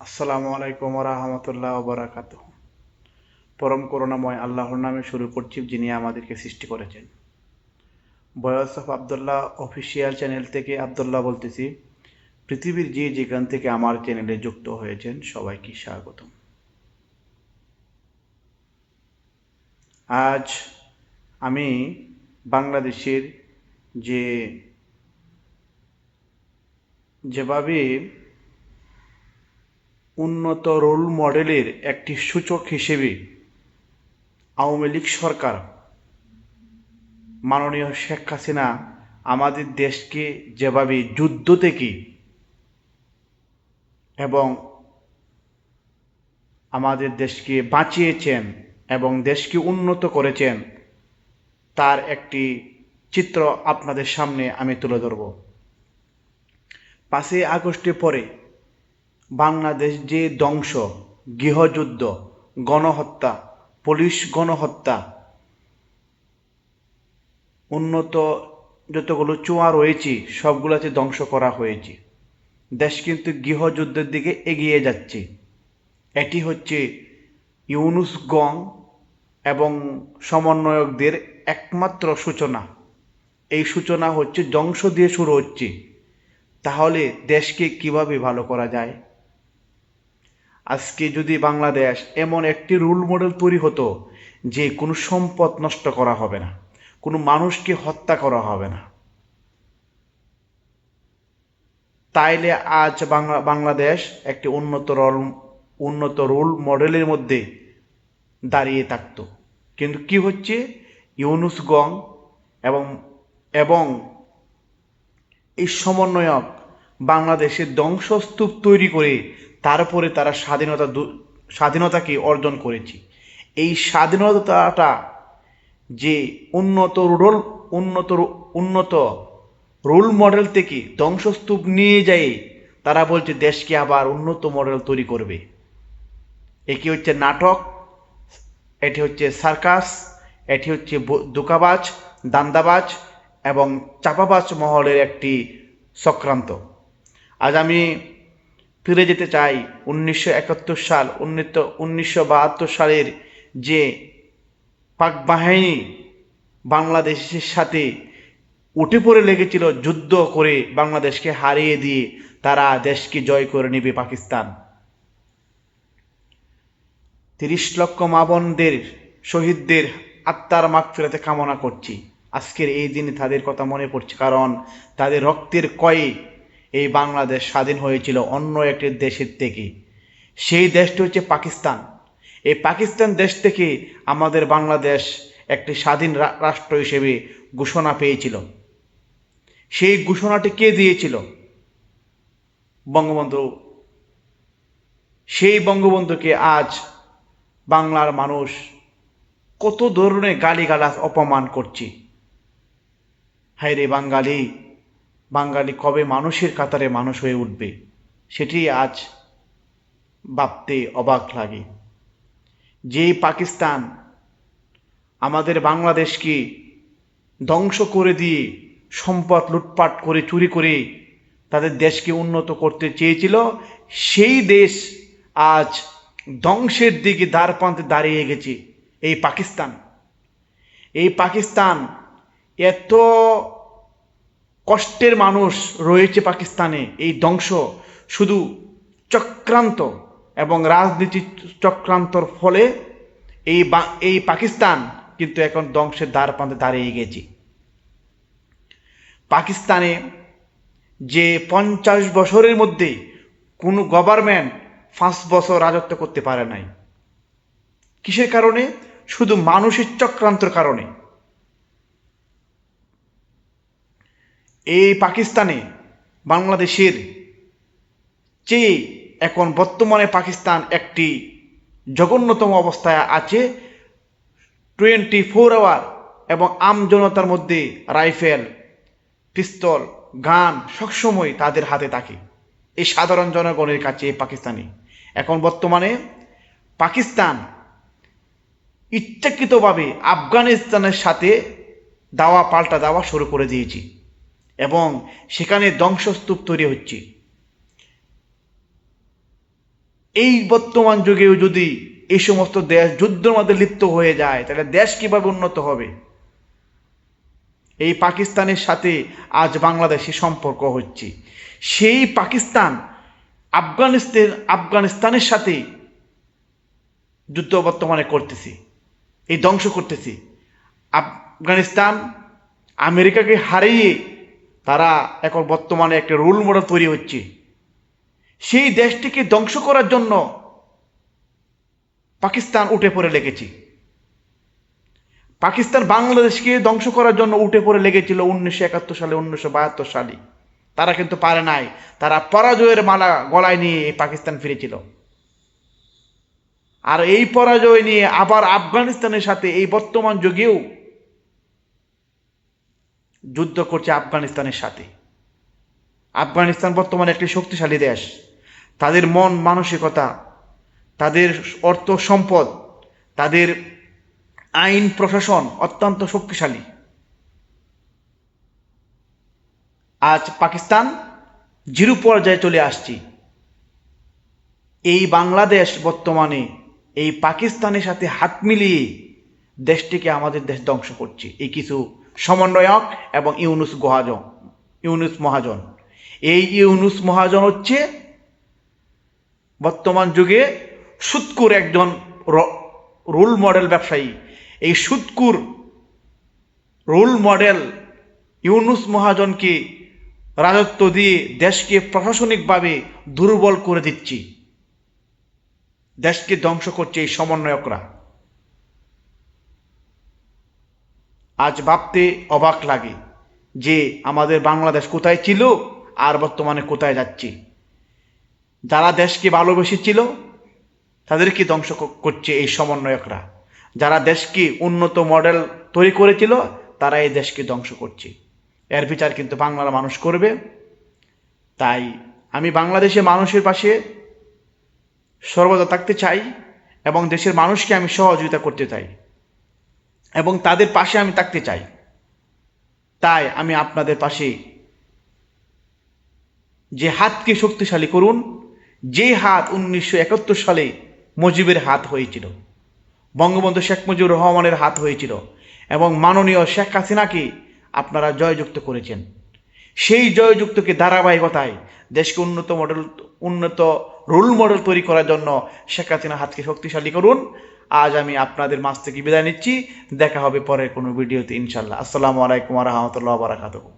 আসসালামু আলাইকুম রহমতুল্লাহ বরাকাত পরম করুণাময় আল্লাহর নামে শুরু করছি যিনি আমাদেরকে সৃষ্টি করেছেন। বয়স অফ আবদুল্লাহ অফিসিয়াল চ্যানেল থেকে আবদুল্লাহ বলতেছি, পৃথিবীর যে যেখান থেকে আমার চ্যানেলে যুক্ত হয়েছেন সবাইকে স্বাগতম। আজ আমি বাংলাদেশের যে যেভাবে উন্নত রোল মডেলের একটি সূচক হিসেবে আওয়ামী লীগ সরকার, মাননীয় শেখ হাসিনা আমাদের দেশকে যেভাবে যুদ্ধ থেকে এবং আমাদের দেশকে বাঁচিয়েছেন এবং দেশকে উন্নত করেছেন, তার একটি চিত্র আপনাদের সামনে আমি তুলে ধরব। পাঁচই আগস্টের পরে বাংলাদেশ যে ধ্বংস, গৃহযুদ্ধ, গণহত্যা, পুলিশ গণহত্যা, উন্নত যতগুলো চোয়া রয়েছে, সবগুলোতে ধ্বংস করা হয়েছে। দেশ কিন্তু গৃহযুদ্ধের দিকে এগিয়ে যাচ্ছে। এটি হচ্ছে ইউনুস গং এবং সমন্বয়কদের একমাত্র সূচনা। এই সূচনা হচ্ছে ধ্বংস দিয়ে শুরু হচ্ছে। তাহলে দেশকে কীভাবে ভালো করা যায়? আজকে যদি বাংলাদেশ এমন একটি রুল মডেল তৈরি হতো যে কোনো সম্পদ নষ্ট করা হবে না, কোনো মানুষকে হত্যা করা হবে না, তাইলে আজ বাংলা, বাংলাদেশ একটি উন্নত রল উন্নত রোল মডেলের মধ্যে দাঁড়িয়ে থাকতো। কিন্তু কি হচ্ছে? ইউনুস গং এবং এবং এই সমন্বয়ক বাংলাদেশের ধ্বংসস্তূপ তৈরি করে তারপরে তারা স্বাধীনতা স্বাধীনতাকে অর্জন করেছে। এই স্বাধীনতাটা যে উন্নত রোল, উন্নত উন্নত রোল মডেল থেকে ধ্বংসস্তূপ নিয়ে যায়, তারা বলছে দেশকে আবার উন্নত মডেল তৈরি করবে। এটি হচ্ছে নাটক, এটি হচ্ছে সার্কাস, এটি হচ্ছে দোকাবাজ, দান্দাবাজ এবং চাপাবাজ মহলের একটি চক্রান্ত। আজ আমি ফিরে যেতে চাই। উনিশশো একাত্তর সাল, উনিশশো বাহাত্তর সালের যে পাক বাহিনী বাংলাদেশের সাথে উঠে পড়ে লেগেছিল, যুদ্ধ করে বাংলাদেশকে হারিয়ে দিয়ে তারা দেশকে জয় করে নেবে পাকিস্তান। তিরিশ লক্ষ মা বোনদের শহীদদের আত্মার মাগ ফেরাতে কামনা করছি। আজকের এই দিনে তাদের কথা মনে পড়ছে, কারণ তাদের রক্তের কয়ে এই বাংলাদেশ স্বাধীন হয়েছিল অন্য একটি দেশের থেকে। সেই দেশটি হচ্ছে পাকিস্তান। এই পাকিস্তান দেশ থেকে আমাদের বাংলাদেশ একটি স্বাধীন রাষ্ট্র হিসেবে ঘোষণা পেয়েছিল। সেই ঘোষণাটি কে দিয়েছিল? বঙ্গবন্ধু। সেই বঙ্গবন্ধুকে আজ বাংলার মানুষ কত ধরনের গালিগালাজ, অপমান করছে। হায় রে বাঙালি! বাঙালি কবে মানুষের কাতারে মানুষ হয়ে উঠবে, সেটি আজ ভাবতে অবাক লাগে। যে পাকিস্তান আমাদের বাংলাদেশকে ধ্বংস করে দিয়ে সম্পদ লুটপাট করে, চুরি করে তাদের দেশকে উন্নত করতে চেয়েছিল, সেই দেশ আজ ধ্বংসের দিকে দ্বার প্রান্তে দাঁড়িয়ে গেছে, এই পাকিস্তান। এই পাকিস্তান এত কষ্টের মানুষ রয়েছে পাকিস্তানে, এই ধ্বংস শুধু চক্রান্ত এবং রাজনীতি চক্রান্তর ফলে এই এই পাকিস্তান কিন্তু এখন ধ্বংসের দ্বার প্রান্তে দাঁড়িয়ে গেছে। পাকিস্তানে যে পঞ্চাশ বছরের মধ্যে কোনো গভর্নমেন্ট পাঁচ বছর রাজত্ব করতে পারে নাই। কিসের কারণে? শুধু মানুষের চক্রান্তর কারণে। এই পাকিস্তানে, বাংলাদেশের চেয়ে এখন বর্তমানে পাকিস্তান একটি জঘন্যতম অবস্থায় আছে। টোয়েন্টি ফোর আওয়ার এবং আম জনতার মধ্যে রাইফেল, পিস্তল, গান সবসময় তাদের হাতে থাকে। এই সাধারণ জনগণের কাছে পাকিস্তানি। এখন বর্তমানে পাকিস্তান ইচ্ছাকৃতভাবে আফগানিস্তানের সাথে দাওয়া পাল্টা দেওয়া শুরু করে দিয়েছি। এবং সেখানে ধ্বংসস্তূপ তৈরি হচ্ছে। এই বর্তমান যুগেও যদি এই সমস্ত দেশ যুদ্ধের মধ্যে লিপ্ত হয়ে যায়, তাহলে দেশ কীভাবে উন্নত হবে? এই পাকিস্তানের সাথে আজ বাংলাদেশি সম্পর্ক হচ্ছে। সেই পাকিস্তান আফগানিস্তান, আফগানিস্তানের সাথে যুদ্ধ বর্তমানে করতেছে, এই ধ্বংস করতেছে। আফগানিস্তান আমেরিকাকে হারিয়ে তারা এখন বর্তমানে একটা রোল মডেল তৈরি হচ্ছে। সেই দেশটিকে ধ্বংস করার জন্য পাকিস্তান উঠে পড়ে লেগেছে। পাকিস্তান বাংলাদেশকে ধ্বংস করার জন্য উঠে পড়ে লেগেছিল উনিশশো একাত্তর সালে, উনিশশো বাহাত্তর সালে। তারা কিন্তু পারে নাই। তারা পরাজয়ের মালা গলায় নিয়ে পাকিস্তান ফিরেছিল। আর এই পরাজয় নিয়ে আবার আফগানিস্তানের সাথে এই বর্তমান যুগেও যুদ্ধ করছে আফগানিস্তানের সাথে। আফগানিস্তান বর্তমানে একটি শক্তিশালী দেশ। তাদের মন, মানসিকতা, তাদের অর্থ সম্পদ, তাদের আইন, প্রশাসন অত্যন্ত শক্তিশালী। আজ পাকিস্তান জিরো পর্যায়ে চলে আসছি। এই বাংলাদেশ বর্তমানে এই পাকিস্তানের সাথে হাত মিলিয়ে দেশটিকে আমাদের দেশ ধ্বংস করছে। এই কিছু সমন্বয়ক এবং ইউনুস মহাজন ইউনুস মহাজন। এই ইউনুস মহাজন হচ্ছে বর্তমান যুগে সুৎকুর একজন রোল মডেল ব্যবসায়ী। এই সুৎকুর রোল মডেল ইউনুস মহাজনকে রাজত্ব দিয়ে দেশকে প্রশাসনিকভাবে দুর্বল করে দিচ্ছি। দেশকে ধ্বংস করছে এই সমন্বয়করা। আজ ভাবতে অবাক লাগে যে আমাদের বাংলাদেশ কোথায় ছিল আর বর্তমানে কোথায় যাচ্ছে। যারা দেশকে ভালোবেসেছিল, তাদেরকে ধ্বংস করছে এই সমন্বয়করা। যারা দেশকে উন্নত মডেল তৈরি করেছিল, তারা এই দেশকে ধ্বংস করছে। এর বিচার কিন্তু বাংলার মানুষ করবে। তাই আমি বাংলাদেশে মানুষের পাশে সর্বদা থাকতে চাই এবং দেশের মানুষকে আমি সহযোগিতা করতে চাই। এবং তাদের পাশে আমি থাকতে চাই। তাই আমি আপনাদের পাশে যে হাতকে শক্তিশালী করুন, যে হাত উনিশশো একাত্তর সালে মুজিবের হাত হয়েছিল, বঙ্গবন্ধু শেখ মুজিবুর রহমানের হাত হয়েছিল এবং মাননীয় শেখ হাসিনাকে আপনারা জয়যুক্ত করেছেন। সেই জয়যুক্তকে ধারাবাহিকতায় দেশকে উন্নত মডেল উন্নত রোল মডেল তৈরি করার জন্য শেখ হাসিনা হাতকে শক্তিশালী করুন। আজ আমি আপনাদের মাছ থেকে বিদায় নিচ্ছি। দেখা হবে পরের কোনো ভিডিওতে ইনশাল্লাহ আসসালামু আলাইকুম রহমতুল্লাহ বারাকাতুহ।